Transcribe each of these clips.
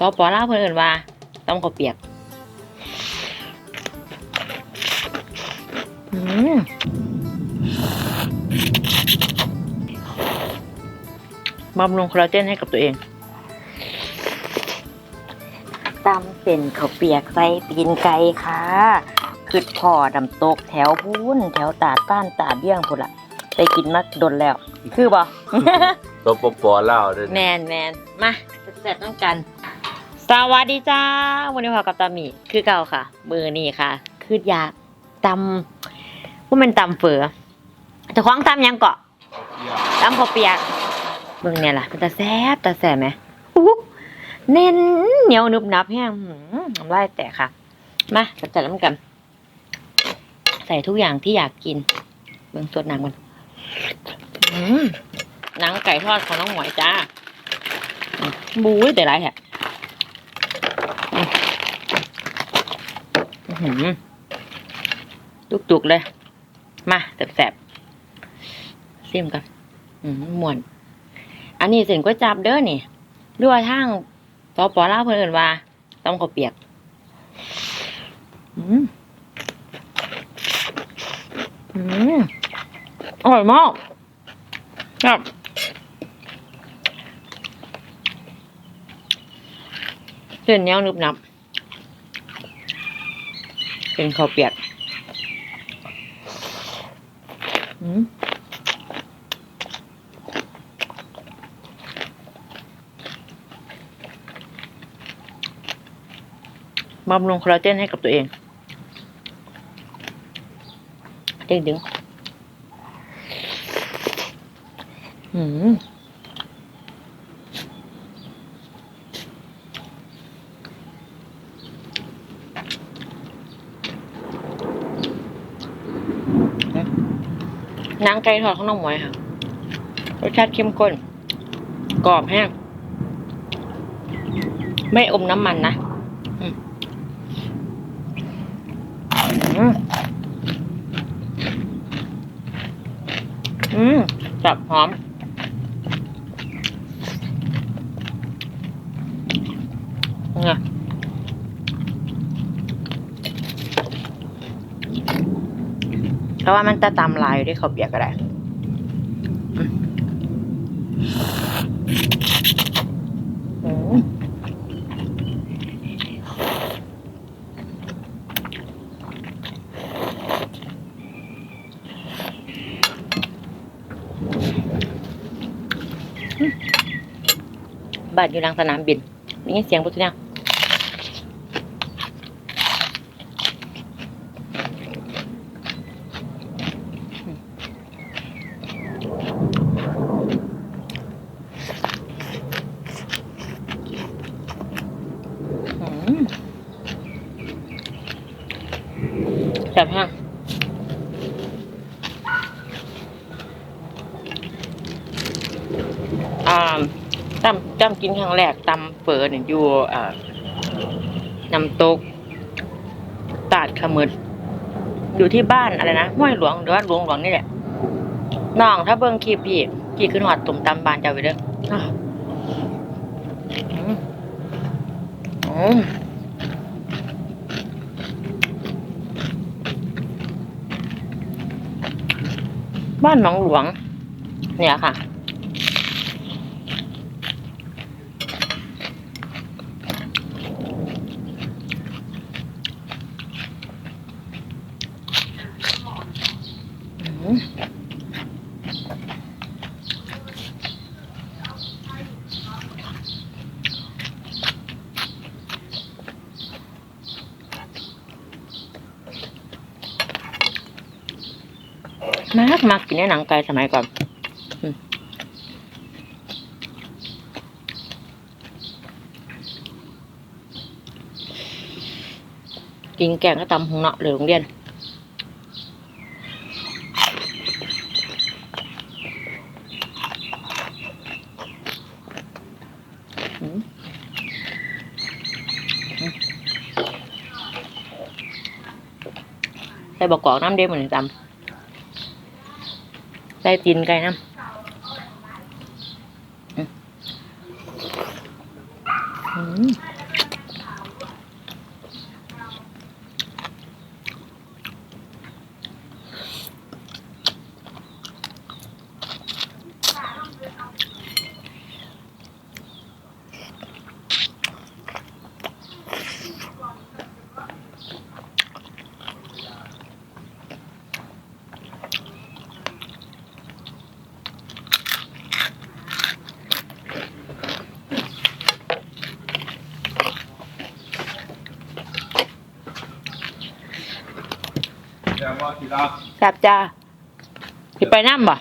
ต่อปอล่าวเพิ่นเอิ้นว่าต้มข้าวเปียกอืมบำรุงคอลลาเจนให้กับตัวเองตำเส้นข้าวเปียกใส่ตีนไก่ค่ะคือพ่อดำตกแถวพูนแถวตาดป้านตาดเบี้ยงพุ่นละไปกินมาดนแล้ว คือบ่ตัวปอปอเล่าด้วยแมนแมนมาเสร็จต้องกัน สวัสดีจ้าวันนี้พอกับตามีคือเก่าค่ะ มือนี่ค่ะ คือยาตำว่ามันตำเฝอจะคว้างตำยังเกาะตำข้าวเปียกเบิ่งเนี่ยล่ะเป็นตาแซ่บตาแซ่บไหมอู้เน้นเหนียวนึบนับแห้งหืมน้ำลายแตกค่ะ มาจัดจัดน้ำกัน ใส่ทุกอย่างที่อยากกิน เบิ่งสดน้ำกันหนังไก่ทอดของน้องหมวยจ้าบู๊ยแต่ไรแฮะอืมอื้อหือ จุกๆเลย มาแสบๆซิมกันอืมม่วน อันนี้เส้นก๋วยจับเด้อนี่ด้วยทางปอปอล่าเพิ่นเอิ้นว่าต้มข้าวเปียก อืมอืมอร่อยมากครับเส้นเนี้ยนึบหนับ เป็นข้าวเปียกอืมบำรุงคอลลาเจนให้กับตัวเองเดึงดึงอืม หนังไก่ทอดของน้องหมวยค่ะ รสชาติเข้มข้น กรอบแห้ง ไม่อมน้ำมันนะอืมอืมอืมจับหอมไง เพราะว่ามันจะตำลายอยู่ที่เขาเปียกก็ได้บ้านอยู่หลังสนามบินมีเสียงปุ๊บเนี่ยอืมแซ่บฮะ อ่าจำจำกินครั้งแรกตำเฝอเนี่ยอยู่อ่าน้ำตก ตาดขมึดอยู่ที่บ้านอะไรนะห้วยหลวงหรือว่าหลวงหลวงนี่แหละน้องถ้าเบิ่งคลิปพี่กี่ขึ้นหอดตุ่มตำบานเจ้าไปเด้ออ้าวอืมอืมบ้านหนองหลวง เนี่ยค่ะ มากมากกินในหนังไก่สมัยก่อนกินแกงก็ตำหงเนาะเลยโรงเรียนอืมอืมใส่บกกอกน้ำเด้เหมือนจำ ใส่ตีนไก่นะ ที่รักแซ่บจ้าสิไปน้ำบ่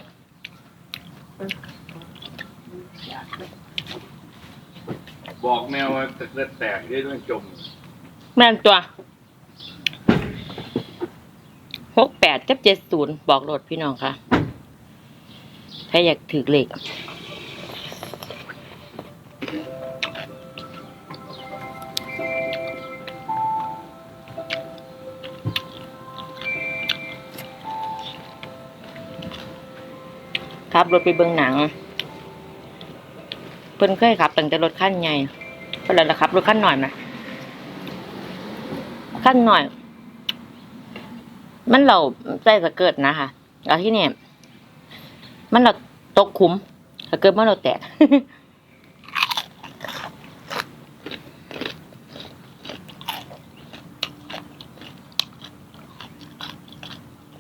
บอกแมวว่าจะเกิดแตกได้ต้องจมแม่นตัวหกแปดกับเจ็ดศูนย์บอกโหลดพี่น้องค่ะ ถ้าอยากถือเลข ขับรถไปเบิ่งหนัง เพิ่นเคยขับตั้งแต่รถขั้นใหญ่เพิ่นเลยละขับรถขั้นหน่อยไหมขั้นหน่อย มันเราใจส่สเกิร์ตนะคะแล้วที่เนี่ยมันเราตกขุมสะเกิร์ตมันเราแตก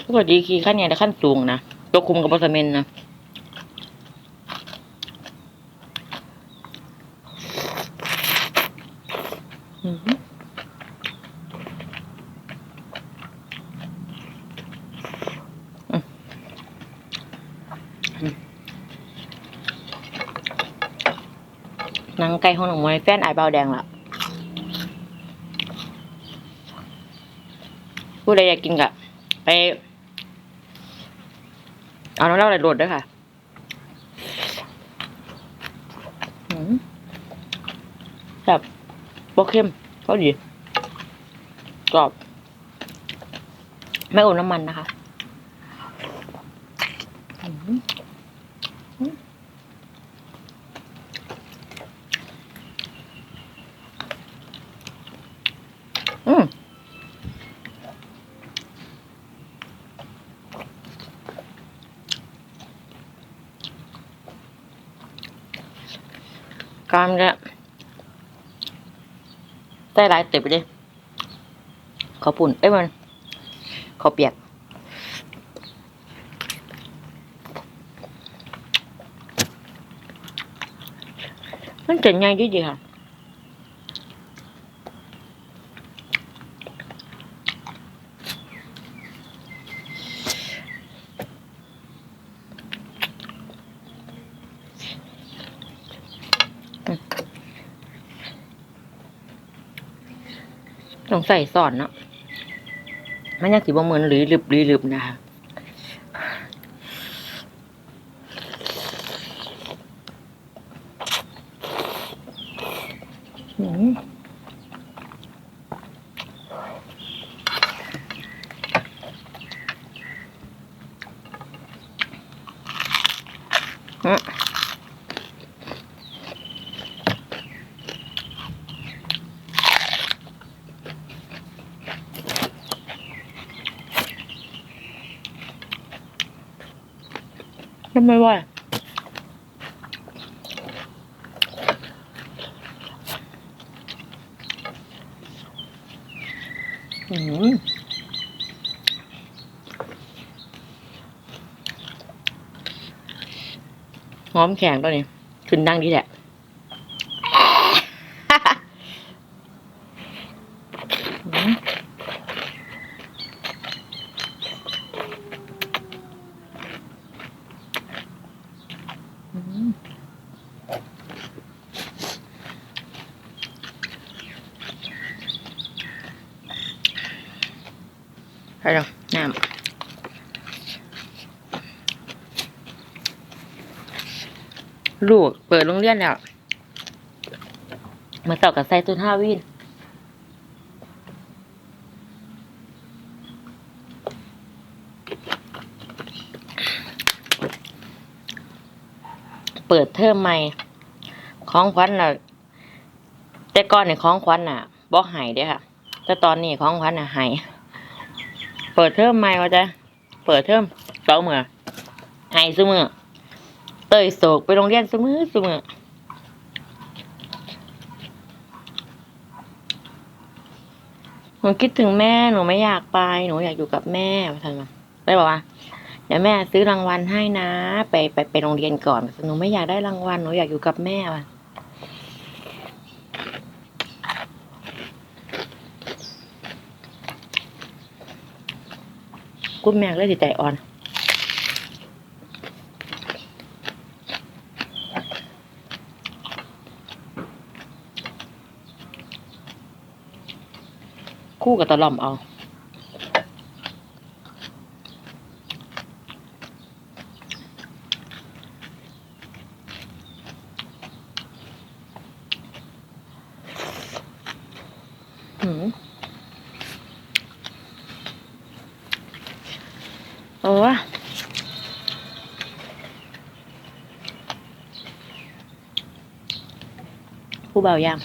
ปกติขี่ขั้นใหญ่แต่ขั้นสูงนะตกขุมกับบอสเมนนะอือหือ หนังไก่ของหนูมวยแฟนไอายเบาแดงละผู้ใดอยากกินกะไป เอาน้ำเล้าไหลโหลดด้วยค่ะแบบโบเข้มก็ดีกรอบ ไม่อมน้ำมันนะคะามเนี่ยใส่หลายเต็มไปดิขอปุ่น เอ้ยมัน ขอเปียก มันจะง่ายดีๆค่ะ งใส่สอนเนาะมันยังสิบ่เหมือนหรือลึบหรือลึบนะคะอืมอืม ทำไมวะอืมหอมแข็งตัวนี้ ขึ้นดังดีแหละ อืมอืม ไปแล้วน้ำลูกเปิดโรงเรียนแล้วมาต่อกับไซตุนห้าวินเปิดเทอมใหม่ของขวัญน่ะ แต่ก่อนเนี่ยของขวัญน่ะบ่ใหายเด้ค่ะ แต่ตอนนี้ของขวัญน่ะหาย เปิดเทอมใหม่ว่าจะเปิดเทอมเสองมือใหายซุมือเตยโศกไปโรงเรียนซุมือซุมือหนูคิดถึงแม่หนูไม่อยากไป หนูอยากอยู่กับแม่ว่าท่านมาได้บอกว่าเดี๋ยวแม่ซื้อรางวัลให้นะ ไปไปไปโรงเรียนก่อนหนูไม่อยากได้รางวัลหนูอยากอยู่กับแม่ว่ะ กุ้มแมงเลยสิใจอ่อนคู่กับตะล่อมเอา หืมโอ้วะ ผู้เบายัง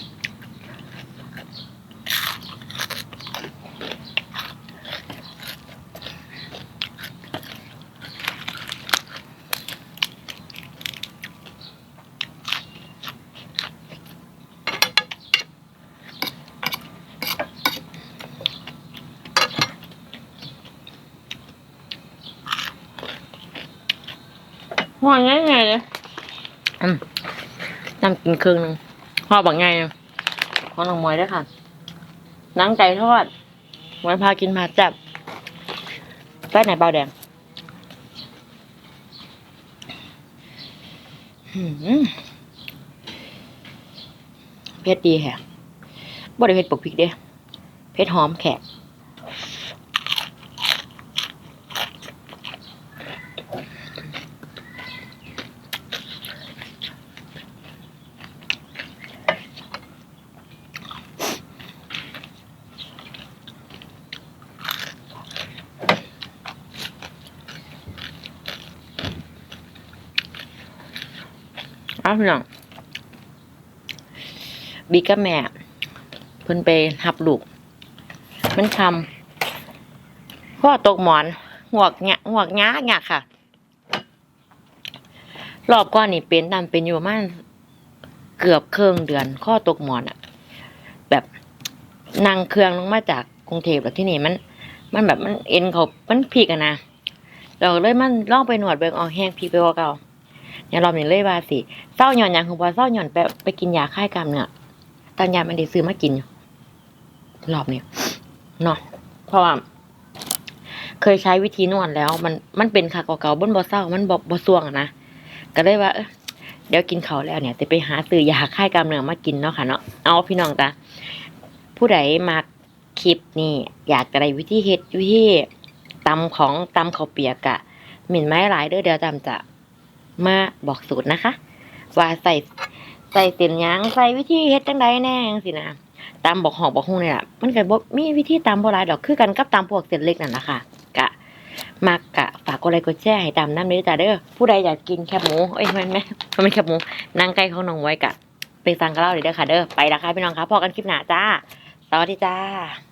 ห่อง่ายไงเลยอืมน้ำกินครึ่งหนึง ห่อบักไงของน้องมอยด้วยค่ะนังไก่ทอดมวยพากินมาจับแป้ไหนเบาแดงเผ็ดดีแฮะบ่ได้เผ็ดปกพริกเด้เผ็ดหอมแขกาพี่น้องบีกับแม่เพิ่นไปหับลูก มันคำพ่อตกหมอนหวกเงะหวกง้าเงะค่ะ รอบก้อนนี่เป็นตามเป็นอยู่ประมาณเกือบเครื่องเดือน ข้อตกหมอนอะแบบนั่งเครื่องลงมาจากกรุงเทพแล้วที่นี่มัน มันแบบมันเอ็นเขามันพีกอะนะเราเลยมันล่องไปหนวดเบิงเอาแห้งพีกไปว่าเก่า เนี่ยรอบนี้เลยว่าสิเศร้าหย่อนอย่างคือว่าเศร้าหย่อนไปไปกินยาคลายกล้ามเนื้อตอนยามันได้ซื้อมากินอยู่รอบนี้เนาะเพราะว่าเคยใช้วิธีนวดแล้ว มันมันเป็นขาเก่าๆบนบ่เศร้ามันบ่บ่ส่วงนะก็เลยว่าเดี๋ยวกินเขาแล้วเนี่ยจะไปหาซื้อยาคลายกล้ามเนื้อมากินเนาะค่ะเนาะเอาพี่น้องจ้ะผู้ใดมาคลิปนี่อยากจะได้วิธีเฮ็ดวิธีตำของตำข้าวเปียกอะหมิ่นไม้หลายเด้อเดี๋ยวจำจะ มาบอกสูตรนะคะ ว่าใส่ใส่เส้นยังใส่วิธีเฮ็ดจังใดแน่จังสินะตามบอกหอกบอกฮงเนี่ยล่ะมันก็บ่มีวิธีตามบ่หลายดอกคือกันกับตามพวกเส้นเล็กนั่นล่ะคะกะมักกะฝากกดไลค์กดแชร์ให้ตามน้ำเด้อจ้าเด้อผู้ใดอยากกินแคบหมูเอ้ยแม่นไหมมันไมแคบหมูนางไก่ของน้องไว้กะไปสั่งกับเราเลยเด้อค่ะเด้อไปละค่ะพี่น้องค่ะพอกันคลิปหน้าจ้าสวัสดีจ้า